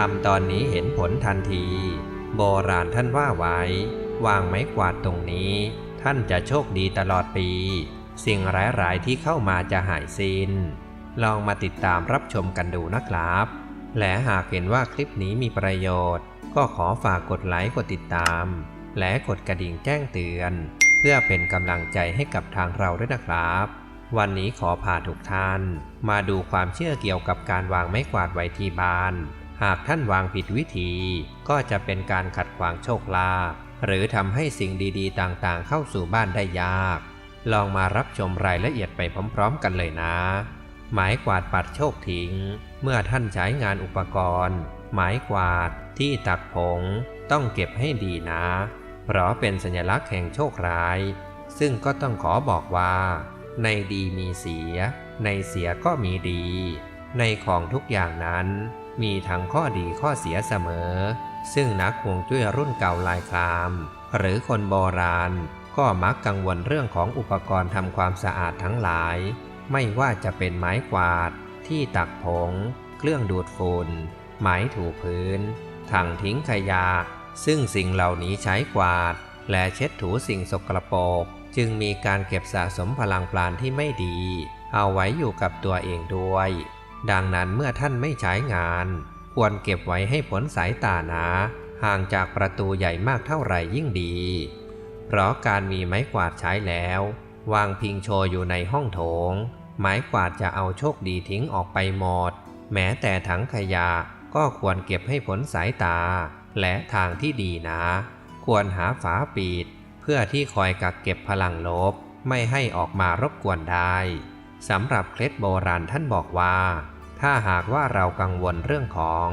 ทำตอนนี้เห็นผลทันที โบราณท่านว่าไว้ วางไม้กวาดตรงนี้ ท่านจะโชคดีตลอดปี สิ่งร้ายๆที่เข้ามาจะหายสิน้น ลองมาติดตามรับชมกันดูนะครับ และหากเห็นว่าคลิปนี้มีประโยชน์ ก็ขอฝากกดไลค์กดติดตาม และกดกระดิ่งแจ้งเตือน เพื่อเป็นกำลังใจให้กับทางเราด้วยนะครับวันนี้ขอพาทุกท่าน มาดูความเชื่อเกี่ยวกับการวางไม้กวาดไว้ที่บ้าน หากท่านวางผิดวิธีก็จะเป็นการขัดขวางโชคลาภหรือทำให้สิ่งดีๆ ต่างๆ เข้าสู่บ้านได้ยาก ลองมารับชมรายละเอียดไปพร้อม ๆ กันเลยนะ หมายกวาดปัดโชคทิ้ง เมื่อท่านใช้งานอุปกรณ์ หมายกวาดที่ตักผง ต้องเก็บให้ดีนะ เพราะเป็นสัญลักษณ์แห่งโชคร้าย ซึ่งก็ต้องขอบอกว่า ในดีมีเสีย ในเสียก็มีดี ในของทุกอย่างนั้น มีทั้งข้อดีข้อเสียเสมอ ซึ่งนักฮวงจุ้ยรุ่นเก่าลายคลาม หรือคนโบราณ ก็มักกังวลเรื่องของอุปกรณ์ทำความสะอาดทั้งหลาย ไม่ว่าจะเป็นไม้กวาด ที่ตักผง เครื่องดูดฝุ่น ไม้ถูพื้น ถังทิ้งขยะ ซึ่งสิ่งเหล่านี้ใช้กวาด และเช็ดถูสิ่งสกรปรก จึงมีการเก็บสะสมพลังปราณที่ไม่ดี เอาไว้อยู่กับตัวเองด้วย ดังนั้นเมื่อท่านไม่ใช้งาน ควรเก็บไว้ให้พ้นสายตานะห่างจากประตูใหญ่มากเท่าไหร่ยิ่งดี เพราะการมีไม้กวาดใช้แล้ว วางพิงโชอยู่ในห้องโถง ไม้กวาดจะเอาโชคดีทิ้งออกไปหมด แม้แต่ถังขยะก็ควรเก็บให้พ้นสายตา และทางที่ดีนะ ควรหาฝาปิด เพื่อที่คอยกักเก็บพลังลบ ไม่ให้ออกมารบกวนได้สำหรับเคล็ดโบราณท่านบอกว่า ถ้าหากว่าเรากังวลเรื่องของ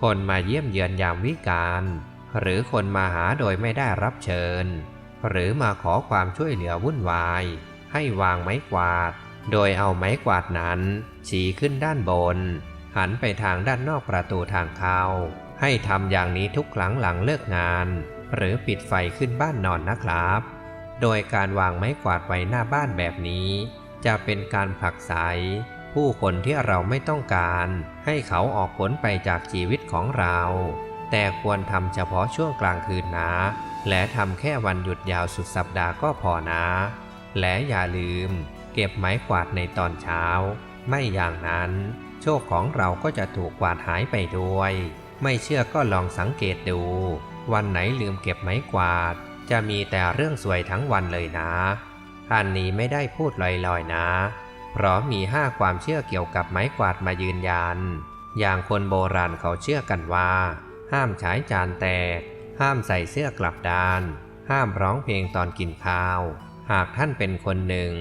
คนมาเยี่ยมเยือนยามวิกาลหรือคนมาหาโดยไม่ได้รับเชิญ หรือมาขอความช่วยเหลือวุ่นวาย ให้วางไม้กวาด โดยเอาไม้กวาดนั้น ชี้ขึ้นด้านบน หันไปทางด้านนอกประตูทางเข้า ให้ทำอย่างนี้ทุกครั้งหลังเลิกงาน หรือปิดไฟขึ้นบ้านนอนนะครับ โดยการวางไม้กวาดไว้หน้าบ้านแบบนี้ จะเป็นการผลักไส ผู้คนที่เราไม่ต้องการ ให้เขาออกผลไปจากชีวิตของเรา แต่ควรทำเฉพาะช่วงกลางคืนนะ และทำแค่วันหยุดยาวสุดสัปดาห์ก็พอนะ และอย่าลืม เก็บไม้กวาดในตอนเช้า ไม่อย่างนั้น โชคของเราก็จะถูกกวาดหายไปด้วย ไม่เชื่อก็ลองสังเกตดู วันไหนลืมเก็บไม้กวาด จะมีแต่เรื่องสวยทั้งวันเลยนะอันนี้ไม่ได้พูดลอยๆนะ พราะมีห้าความเชื่อเกี่ยวกับไม้กวาดมายืนยัน อย่างคนโบราณเขาเชื่อกันว่า ห้ามใช้จานแตก ห้ามใส่เสื้อกลับด้าน ห้ามร้องเพลงตอนกินข้าว หากท่านเป็นคนหนึ่ง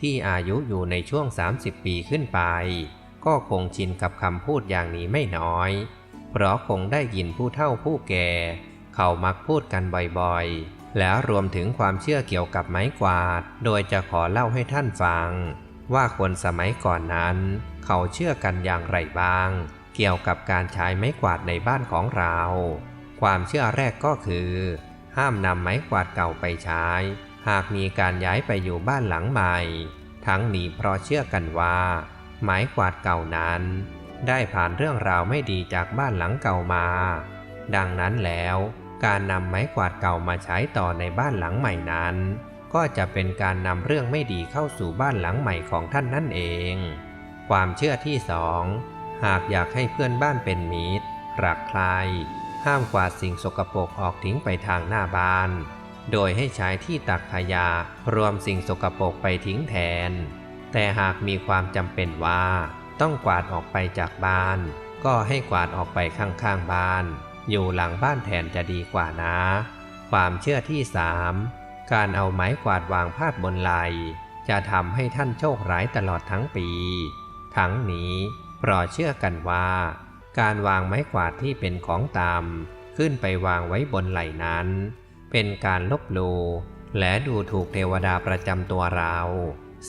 ที่อายุอยู่ในช่วง 30 ปีขึ้นไป ก็คงชินกับคำพูดอย่างนี้ไม่น้อย เพราะคงได้ยินผู้เฒ่าผู้แก่ เขามักพูดกันบ่อยๆ แล้วรวมถึงความเชื่อเกี่ยวกับไม้กวาด โดยจะขอเล่าให้ท่านฟัง ว่าคนสมัยก่อนนั้น เขาเชื่อกันอย่างไรบ้าง เกี่ยวกับการใช้ไม้กวาดในบ้านของเรา ความเชื่อแรกก็คือ ห้ามนำไม้กวาดเก่าไปใช้ หากมีการย้ายไปอยู่บ้านหลังใหม่ ทั้งนี้เพราะเชื่อกันว่า ไม้กวาดเก่านั้น ได้ผ่านเรื่องราวไม่ดีจากบ้านหลังเก่ามา ดังนั้นแล้วการนำไม้กวาดเก่ามาใช้ต่อในบ้านหลังใหม่นั้น ก็จะเป็นการนำเรื่องไม่ดีเข้าสู่บ้านหลังใหม่ของท่านนั่นเอง ความเชื่อที่สองหากอยากให้เพื่อนบ้านเป็นมิตรรักใคร ห้ามกวาดสิ่งสกปรกออกทิ้งไปทางหน้าบ้าน โดยให้ใช้ที่ตักขยะรวมสิ่งสกปรกไปทิ้งแทน แต่หากมีความจำเป็นว่า ต้องกวาดออกไปจากบ้าน ก็ให้กวาดออกไปข้างๆบ้าน อยู่หลังบ้านแทนจะดีกว่านะ ความเชื่อที่สาม การเอาไม้กวาดวางพาดบนไหลจะทำให้ท่านโชคร้ายตลอดทั้งปี ทั้งนี้เพราะเชื่อกันว่า การวางไม้กวาดที่เป็นของต่ำขึ้นไปวางไว้บนไหล่นั้น เป็นการลบลูและดูถูกเทวดาประจำตัวเรา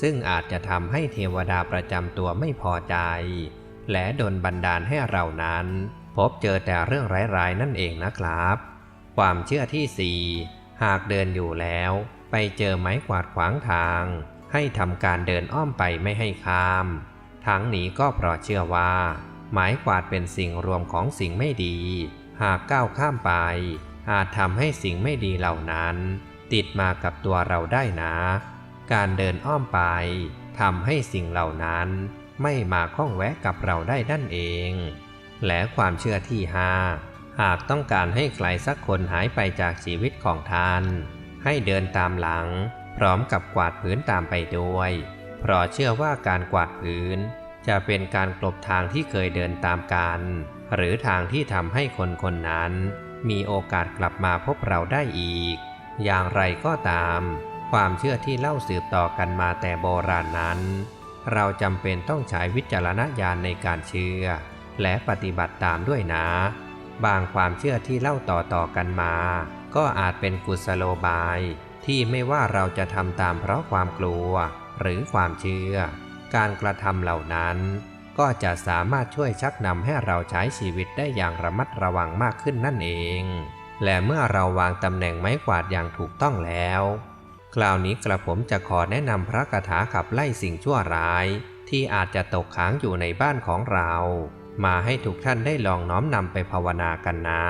ซึ่งอาจจะทำให้เทวดาประจำตัวไม่พอใจ และดนบันดาลให้เรานั้น พบเจอแต่เรื่องร้ายๆนั่นเองนะครับ ความเชื่อที่สี่ หากเดินอยู่แล้ว ไปเจอไม้กวาดขวางทาง ให้ทำการเดินอ้อมไปไม่ให้ข้าม ทั้งนี้ก็เพราะเชื่อว่าหมายกวาดเป็นสิ่งรวมของสิ่งไม่ดี หากก้าวข้ามไป อาจทำให้สิ่งไม่ดีเหล่านั้น ติดมากับตัวเราได้นะ การเดินอ้อมไปทำให้สิ่งเหล่านั้น ไม่มาข้องแวะกับเราได้นั่นเอง และความเชื่อที่ห้า หากต้องการให้ใครสักคนหายไปจากชีวิตของท่าน ให้เดินตามหลัง พร้อมกับกวาดพื้นตามไปด้วย เพราะเชื่อว่าการกวาดพื้น จะเป็นการกลบทางที่เคยเดินตามกัน หรือทางที่ทำให้คนคนนั้น มีโอกาสกลับมาพบเราได้อีก อย่างไรก็ตาม ความเชื่อที่เล่าสืบต่อกันมาแต่โบราณนั้น เราจำเป็นต้องใช้วิจารณญาณในการเชื่อ และปฏิบัติตามด้วยนะ บางความเชื่อที่เล่าต่อๆกันมา ก็อาจเป็นกุศโลบาย ที่ไม่ว่าเราจะทำตามเพราะความกลัว หรือความเชื่อ การกระทำเหล่านั้น ก็จะสามารถช่วยชักนำให้เราใช้ชีวิตได้อย่างระมัดระวังมากขึ้นนั่นเอง และเมื่อเราวางตำแหน่งไม้กวาดอย่างถูกต้องแล้ว คราวนี้กระผมจะขอแนะนำพระคาถาขับไล่สิ่งชั่วร้าย ที่อาจจะตกค้างอยู่ในบ้านของเรา มาให้ทุกท่านได้ลองน้อมนำไปภาวนากันนะ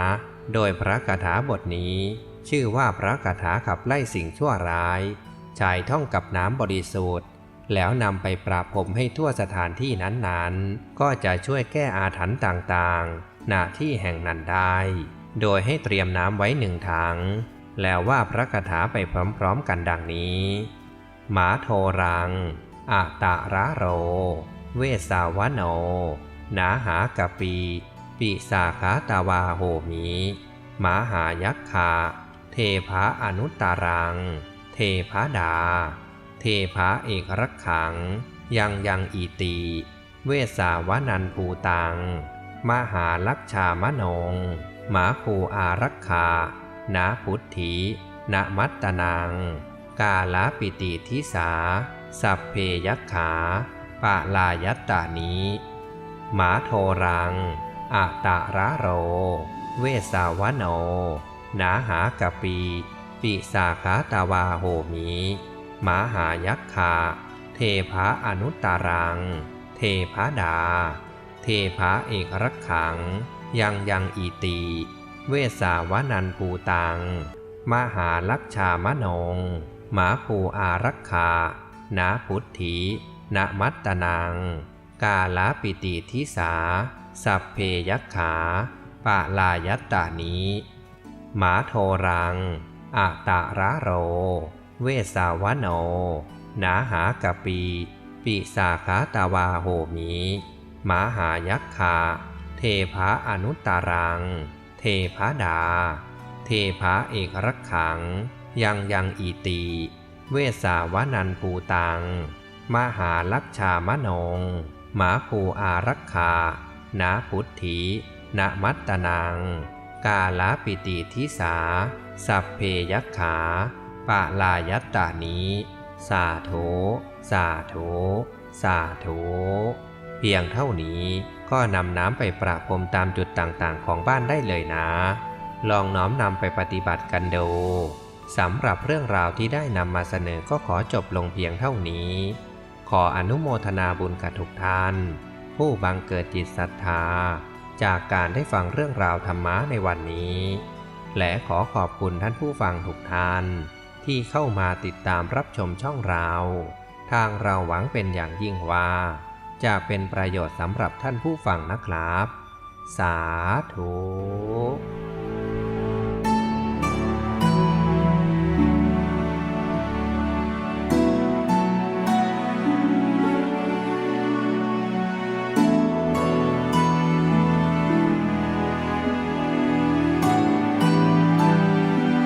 โดยพระคาถาบทนี้ ชื่อว่าพระคาถาขับไล่สิ่งชั่วร้ายใช้ท่องกับน้ำบริสุทธิ์แล้วนำไปปราบผมให้ทั่วสถานที่นั้นๆ ก็จะช่วยแก้อาถรรพ์ต่างๆณที่แห่งนั้นได้ โดยให้เตรียมน้ำไว้หนึ่งถัง แล้วว่าพระคาถาไปพร้อมๆกันดังนี้ หมาโทรังอะตะระโร เวสาวโน นาหากะปี ปิสาขาตาวาโหมีมหายักขา เทพะอนุตตารัง เทพะดา เทพะเอกรักขัง ยังยังอีตี เวสาวนันภูตัง มหาลักชามนง หมาภูอารักขานาพุทธีนมัตตนัง กาลปิติทิสา สัพเพยักขาปะลายัตตานี้ หมาโทรังอะตะระโร เวสาวโน นาหากะปี ปิสาขาตาวาโหมีมหายักขาเทพะอนุตตารัง เทพะดา เทพะเอกรักขัง ยังยังอีตี เวสาวนันภูตัง มหาลักชามนง หมาภูอารักขานาพุทธีนมัตตนัง กาลปิติทิสา สัพเพยักขาปะลายัตตานี้ หมาโทรังอะตะระโร เวสาวโน นาหากะปี ปิสาขาตาวาโหมีมหายักขาเทพะอนุตตารัง เทพะดา เทพะเอกรักขัง ยังยังอีตี เวสาวนันภูตัง มหาลักชามโนง หมาภูอารักขานาพุทธีนมัตตนัง กาลาปิติทิสา สัพเพยักขาปะลายัตตานี้ สาโถ สาโถ สาโถ เพียงเท่านี้ก็นำน้ำไปประพรมตามจุดต่างๆ ของบ้านได้เลยนะ ลองน้อมนำไปปฏิบัติกันดูสำหรับเรื่องราวที่ได้นำมาเสนอก็ขอจบลงเพียงเท่านี้ ขออนุโมทนาบุญกับทุกท่าน ผู้บังเกิดจิตศรัทธา จากการได้ฟังเรื่องราวธรรมะในวันนี้ และขอขอบคุณท่านผู้ฟังทุกท่าน ที่เข้ามาติดตามรับชมช่องเรา ทางเราหวังเป็นอย่างยิ่งว่า จะเป็นประโยชน์สำหรับท่านผู้ฟังนะครับ สาธุ